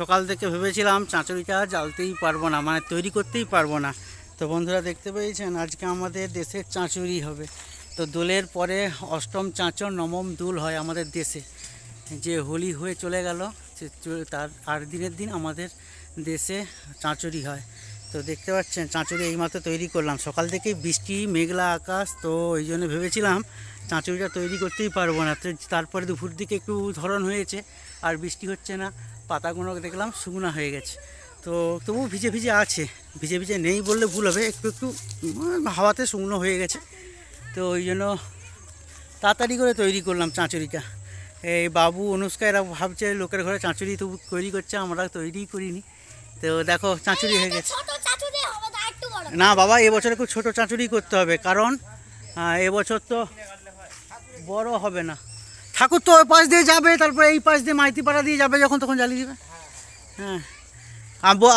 সকাল থেকে ভেবেছিলাম চাঁচড়িটা জ্বালতেই পারব না মানে তৈরি করতেই পারব না। তো বন্ধুরা দেখতে পেয়েছেন, আজকে আমাদের দেশের চাঁচড়ি হবে। তো দোলের পরে অষ্টম চাঁচর নবম দুল হয় আমাদের দেশে। যে হোলি হয়ে চলে গেল তার আট দিনের দিন আমাদের দেশে চাঁচড়ি হয়। তো দেখতে পাচ্ছেন, চাঁচড়ি এইমাত্র তৈরি করলাম। সকাল থেকেই বৃষ্টি, মেঘলা আকাশ, তো ওই জন্য ভেবেছিলাম চাঁচড়িটা তৈরি করতেই পারব না। তো তারপরে দুপুর দিকে একটু ধরন হয়েছে, আর বৃষ্টি হচ্ছে না। পাতাগুলো দেখলাম শুকনো হয়ে গেছে। তো তবু ভিজে ভিজে আছে। ভিজে ভিজে নেই বললে ভুল হবে। একটু একটু হাওয়াতে শুকনো হয়ে গেছে। তো ওই জন্য তাড়াতাড়ি করে তৈরি করলাম চাঁচড়িটা। এই বাবু অনুষ্কা এরা ভাবছে লোকের ঘরে চাঁচড়ি তবু তৈরি করছে আমরা তৈরিই করিনি। তো দেখো চাঁচড়ি হয়ে গেছে। না বাবা এবছর একটু ছোটো চাঁচড়ি করতে হবে। কারণ এবছর তো বড় হবে না। ঠাকুর তো ওই পাশ দিয়ে যাবে তারপরে এই পাশ দিয়ে মাইতিপাড়া দিয়ে যাবে যখন তখন জ্বালিয়ে দেবে। হ্যাঁ।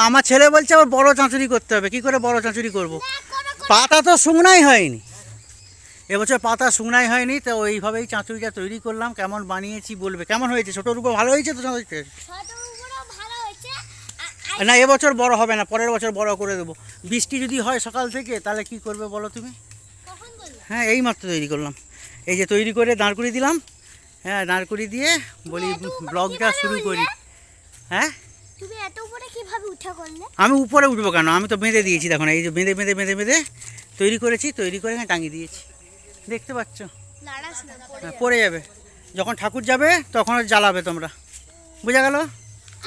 আমার ছেলে বলছে আবার বড় চাঁচড়ি করতে হবে। কি করে বড় চাঁচড়ি করব? পাতা তো শুকনাই হয়নি। এবছর পাতা শুকনাই হয়নি তো ওইভাবেই চাঁচড়িটা তৈরি করলাম। কেমন বানিয়েছি বলবে? কেমন হয়েছে? ছোটোর উপর ভালো হয়েছে তো না এবছর বড় হবে না পরের বছর বড় করে দেবো। বৃষ্টি যদি হয় সকাল থেকে তাহলে কি করবে বলো তুমি? হ্যাঁ এই মাত্র তৈরি করলাম। এই যে তৈরি করে দাঁড় করিয়ে দিলাম। হ্যাঁ দাঁড় করিয়ে দিয়ে বলি ব্লগটা শুরু করি। হ্যাঁ? তুমি এত উপরে কীভাবে উঠে করলে? আমি উপরে উঠবো কেন? আমি তো বেঁধে দিয়েছি দেখুন এই যে বেঁধে বেঁধে বেঁধে বেঁধে তৈরি করেছি তৈরি করে এখানে টাঙিয়ে দিয়েছি। দেখতে পাচ্ছ? পড়ে হ্যাঁ, পড়ে যাবে। যখন ঠাকুর যাবে তখন জ্বালাবে তোমরা। বোঝা গেল?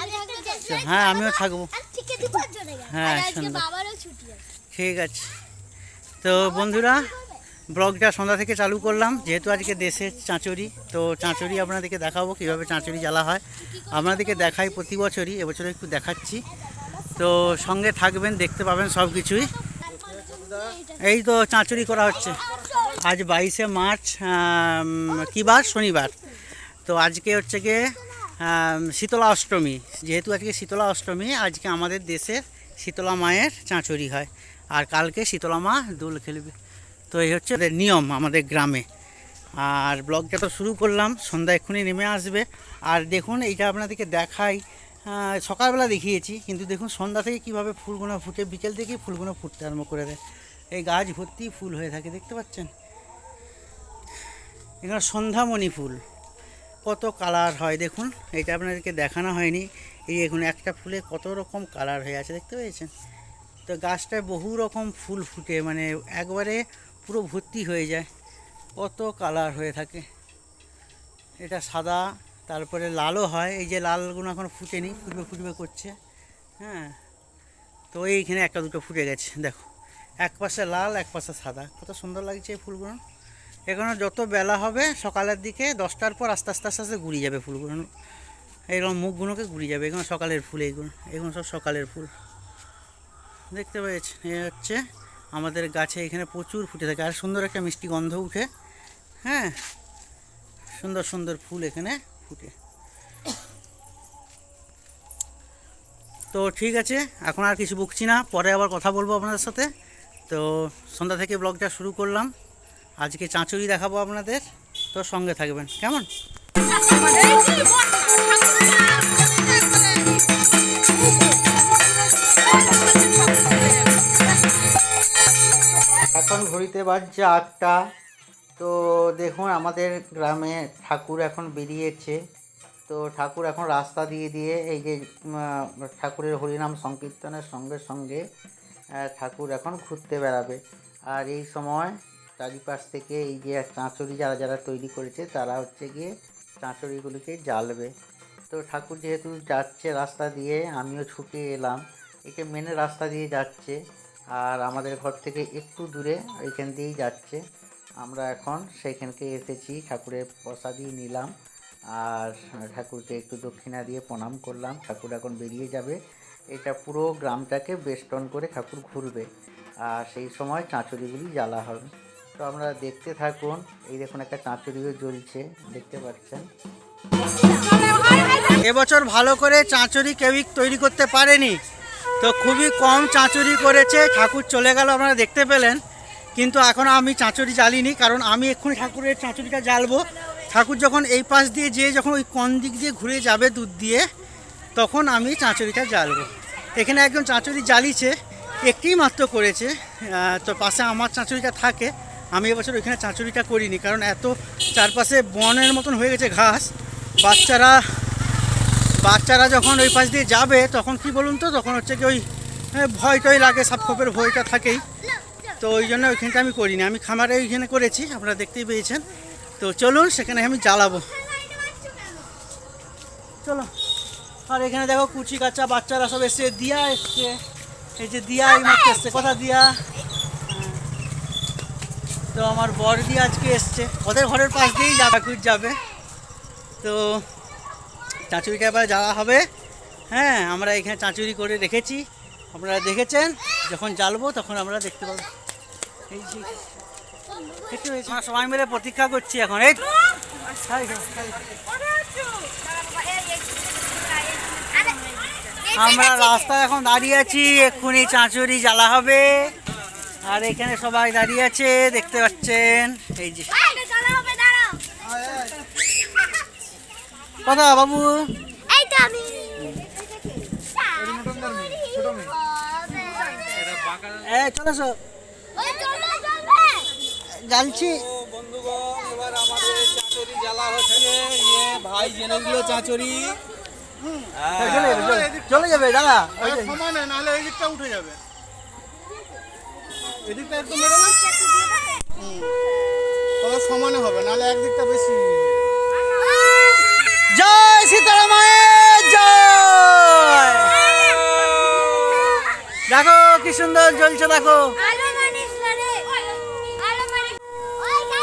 আমি একটা গেছি হ্যাঁ আমিও থাকব। গেল। হ্যাঁ, আর আজকে সুন্দর। বাবারও ছুটি আছে। ঠিক আছে। তো বন্ধুরা ব্লগটা সন্ধ্যা থেকে চালু করলাম। যেহেতু আজকে দেশের চাঁচড়ি, তো চাঁচড়ি আপনাদেরকে দেখাবো কীভাবে চাঁচড়ি জ্বালা হয়। আপনাদেরকে দেখাই প্রতি বছরই এবছর একটু দেখাচ্ছি। তো সঙ্গে থাকবেন, দেখতে পাবেন সব কিছুই। এই তো চাঁচড়ি করা হচ্ছে। আজ বাইশে মার্চ কী বার? শনিবার। তো আজকে হচ্ছে গিয়ে শীতলা অষ্টমী। যেহেতু আজকে শীতলা অষ্টমী, আজকে আমাদের দেশের শীতলা মায়ের চাঁচড়ি হয়। আর কালকে শীতলা মা দোল খেলবে। তো এই হচ্ছে নিয়ম আমাদের গ্রামে। আর ব্লগটা তো শুরু করলাম, সন্ধ্যা এক্ষুনি নেমে আসবে। আর দেখুন, এইটা আপনাদেরকে দেখাই সকালবেলা দেখিয়েছি, কিন্তু দেখুন সন্ধ্যা থেকে কীভাবে ফুলগুলো ফুটে, বিকেল থেকেই ফুলগুলো ফুটতে আরম্ভ করে দেয়। এই গাছ ভর্তি ফুল হয়ে থাকে, দেখতে পাচ্ছেন? এখানে সন্ধ্যামণি ফুল। কত কালার হয় দেখুন এটা আপনাদেরকে দেখানো হয়নি। এই দেখুন, একটা ফুলে কত রকম কালার হয়ে আছে, দেখতে পেয়েছেন? তো গাছটায় বহু রকম ফুল ফুটে মানে একবারে পুরো ভর্তি হয়ে যায়। কত কালার হয়ে থাকে। এটা সাদা, তারপরে লালও হয়। এই যে লালগুলো এখন ফুটেনি, ফুটবে ফুটবে করছে। হ্যাঁ। তো এইখানে একটা দুটো ফুটে গেছে, দেখো। এক পাশে লাল, এক পাশে সাদা। কত সুন্দর লাগছে এই ফুলগুলো। এখানে যত বেলা হবে, সকালের দিকে দশটার পর আস্তে আস্তে আস্তে আস্তে ঘুরিয়ে যাবে ফুলগুলো। এইরকম মুখগুলোকে ঘুরিয়ে যাবে, এগুলো সকালের ফুল, এইগুলো। এগুলো সব সকালের ফুল। দেখতে পেয়েছেন, এ হচ্ছে আমাদের গাছে এখানে প্রচুর ফুটে থাকে। আর সুন্দর একটা মিষ্টি গন্ধ উঠে। হ্যাঁ সুন্দর সুন্দর ফুল এখানে ফুটে। তো ঠিক আছে, এখন আর কিছু বুকছি না। পরে আবার কথা বলব আপনাদের সাথে। তো সন্ধ্যা থেকে ব্লগটা শুরু করলাম। আজকে চাঁচুরি দেখাবো আপনাদের। তো সঙ্গে থাকবেন। কেমন? এখন ঘড়িতে বাজছে আটটা। তো দেখুন, আমাদের গ্রামে ঠাকুর এখন বেরিয়েছে। তো ঠাকুর এখন রাস্তা দিয়ে দিয়ে এই যে ঠাকুরের হরিনাম সংকীর্তনের সঙ্গে সঙ্গে ঠাকুর এখন ঘুরতে বেড়াবে। আর এই সময় চারিপাশ থেকে এই যে চাঁচড়ি যারা যারা তৈরি করেছে, তারা হচ্ছে গিয়ে চাঁচড়িগুলিকে জ্বালবে। তো ঠাকুর যেহেতু যাচ্ছে রাস্তা দিয়ে, আমিও ছুটে এলাম। একে মেনে রাস্তা দিয়ে যাচ্ছে। আর আমাদের ঘর থেকে একটু দূরে ওইখান দিয়েই যাচ্ছে। আমরা এখন সেইখানকে এসেছি, ঠাকুরের প্রসাদই নিলাম আর ঠাকুরকে একটু দক্ষিণা দিয়ে প্রণাম করলাম। ঠাকুর এখন বেরিয়ে যাবে। এটা পুরো গ্রামটাকে বেষ্টন করে ঠাকুর ঘুরবে আর সেই সময় চাঁচড়িগুলি জ্বালা হবে। তো আমরা দেখতে থাকুন, এই দেখুন একটা চাঁচড়িও জ্বলছে, দেখতে পাচ্ছেন? এবছর ভালো করে চাঁচড়ি কেউই তৈরি করতে পারেনি। তো খুবই কম চাঁচড়ি করেছে, ঠাকুর চলে গেল, আপনারা দেখতে পেলেন। কিন্তু এখন আমি চাঁচড়ি জ্বালিনি, কারণ আমি এক্ষুনি ঠাকুরের চাঁচড়িটা জ্বালবো। ঠাকুর যখন এই পাশ দিয়ে যেয়ে যখন ওই কোন দিক দিয়ে ঘুরে যাবে দুধ দিয়ে, তখন আমি চাঁচড়িটা জ্বালবো। এখানে একজন চাঁচড়ি জ্বালিয়েছে একটি মাত্র করেছে তো পাশে আমার চাঁচড়িটা থাকে। আমি এবছর ওইখানে চাঁচড়িটা করিনি, কারণ এত চারপাশে বনের মতন হয়ে গেছে ঘাস। বাচ্চারা বাচ্চারা যখন ওই পাশ দিয়ে যাবে, তখন কি বলুন তো, তখন হচ্ছে কি ওই ভয় টয় লাগে সাপ খোপের ভয়টা থাকেই। তো ওই জন্য ওইখানটা আমি করিনি, আমি খামারে ওইখানে করেছি, আপনারা দেখতেই পেয়েছেন। তো চলুন, সেখানে আমি জ্বালাবো। চলো। আর এখানে দেখো কুচি কাচ্চা বাচ্চারা সব এসছে দিয়া এসছে। এই যে দিয়া, এই মাত্র এসছে। কথা দিয়া। তো আমার বর দিয়ে আজকে এসছে। ওদের ঘরের পাশ দিয়েই যাবে যাবে। তো চাঁচুরিটা এবার যাওয়া হবে। হ্যাঁ আমরা এখানে চাঁচুরি করে রেখেছি। আপনারা দেখেছেন, যখন জ্বালবো তখন আমরা দেখতে পাবো। এই যে সবাই মিলে প্রতীক্ষা করছি এখন। এই। আমরা রাস্তায় এখন দাঁড়িয়ে আছি, এক্ষুনি চাঁচুরি জ্বালা হবে। আর এখানে সবাই দাঁড়িয়ে আছে, দেখতে পাচ্ছেন। এই যে। কথা বাবু। এই তো আমি। এ চলে এসো। ওই চলো চলবে। জ্বালছি বন্ধুগণ এবার আমাদের চাচরি জ্বালা হচ্ছে ইয়ে ভাই জেনে দিল চাচরি হ্যাঁ, চলে যাবে দাদা নাহলে এই দিকটা উঠে যাবে। এদিকটা একটু মেরে সমানে হবে নাহলে একদিকটা বেশি জয় সীতারামায়ের দেখো, কি সুন্দর জ্বলছে, দেখো।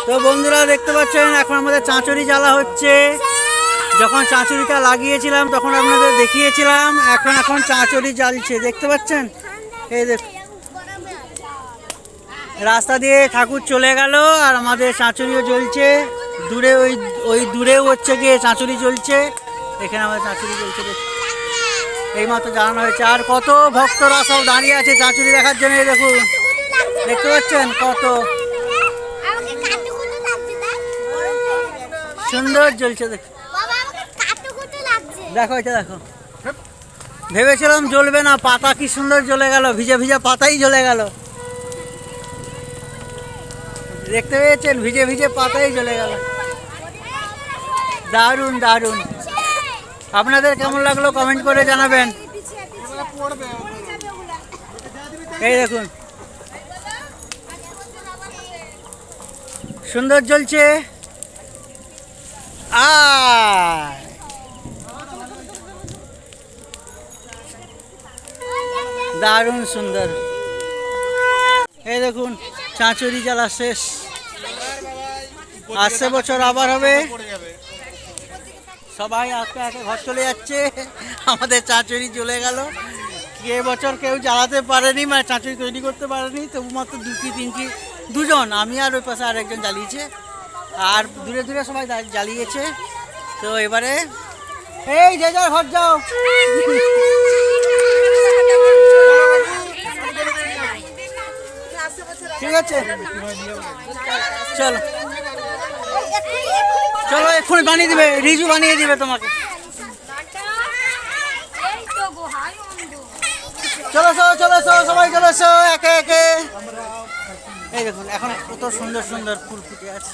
তো বন্ধুরা, দেখতে পাচ্ছেন, এখন আমাদের চাঁচড়ি জ্বালা হচ্ছে। যখন চাঁচড়িটা লাগিয়েছিলাম, তখন আপনাদের দেখিয়েছিলাম, এখন এখন চাঁচড়ি জ্বালছে। দেখতে পাচ্ছেন? এই দেখ রাস্তা দিয়ে ঠাকুর চলে গেল, আর আমাদের চাঁচড়িও জ্বলছে। দূরে ওই ওই দূরেও হচ্ছে গিয়ে চাঁচুরি জ্বলছে এখানে আমাদের চাঁচুরি চলছে দেখ। এইমাত্র জানানো হয়েছে। আর কত ভক্তরা সব দাঁড়িয়ে আছে চাঁচুরি দেখার জন্য দেখুন। দেখতে পাচ্ছেন কত? সুন্দর জ্বলছে দেখ দেখো, এটা দেখো। ভেবেছিলাম জ্বলবে না, পাতা কি সুন্দর জ্বলে গেল, ভিজে ভিজে পাতাই জ্বলে গেল। দেখতে পেয়েছেন? ভিজে ভিজে পাতাই জ্বলে গেল। দারুণ দারুণ। আপনাদের কেমন লাগল? কমেন্ট করে জানাবেন। এই দেখুন। সুন্দর আয়। দারুণ সুন্দর। এই দেখুন, চাঁচুরি জ্বালা শেষ। আসছে বছর আবার হবে। সবাই আস্তে আস্তে ঘর চলে যাচ্ছে। আমাদের চাঁচুরি চলে গেল। কে বছর কেউ জ্বালাতে পারেনি মানে চাঁচুরি তৈরি করতে পারেনি, তবু মাত্র দুটি তিনটি দুজন। আমি আর ওই পাশে আরেকজন জ্বালিয়েছে। আর দূরে দূরে সবাই জ্বালিয়েছে। তো এবারে এই যে যার ঘর যাও। ঠিক আছে। চলো। চলো, এক্ষুনি বানিয়ে দিবে, রিজু বানিয়ে দিবে তোমাকে। চলো চলো চলো চলো, সবাই চলো, এসো, একে একে। এই দেখুন, এখন কত সুন্দর সুন্দর ফুল ফুটে আছে।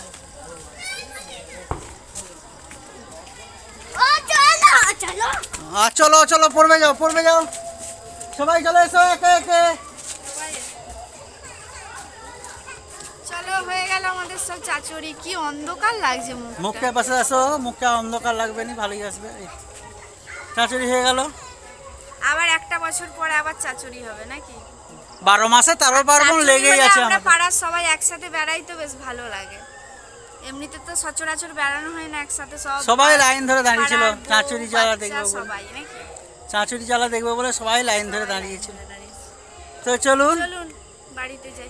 চলো চলো, পড়বে যাও পড়বে যাও। সবাই চলো, এসো, একে একে। হয়ে গেল আমাদের সব চাচুরি। কি অন্ধকার লাগছে মুখ মুখটার পাশে আসো মুখটা অন্ধকার লাগবে নি? ভালোই আসবে। চাচুরি হয়ে গেল। আবার একটা বছর পরে আবার চাচুরি হবে নাকি? বারো মাসে তেরো পার্বণ লেগেই আছে আমরা পাড়ার সবাই একসাথে বেড়াই তো বেশ ভালো লাগে। এমনিতে তো সচরাচর বেড়ানো হয় না একসাথে সব সবাই লাইন ধরে দাঁড়িয়েছিল চাঁচুরি জ্বালা দেখবে সবাই নাকি? চাঁচুরি জ্বালা দেখবে বলে সবাই লাইন ধরে দাঁড়িয়েছিল তো চলুন। চলুন বাড়িতে যাই।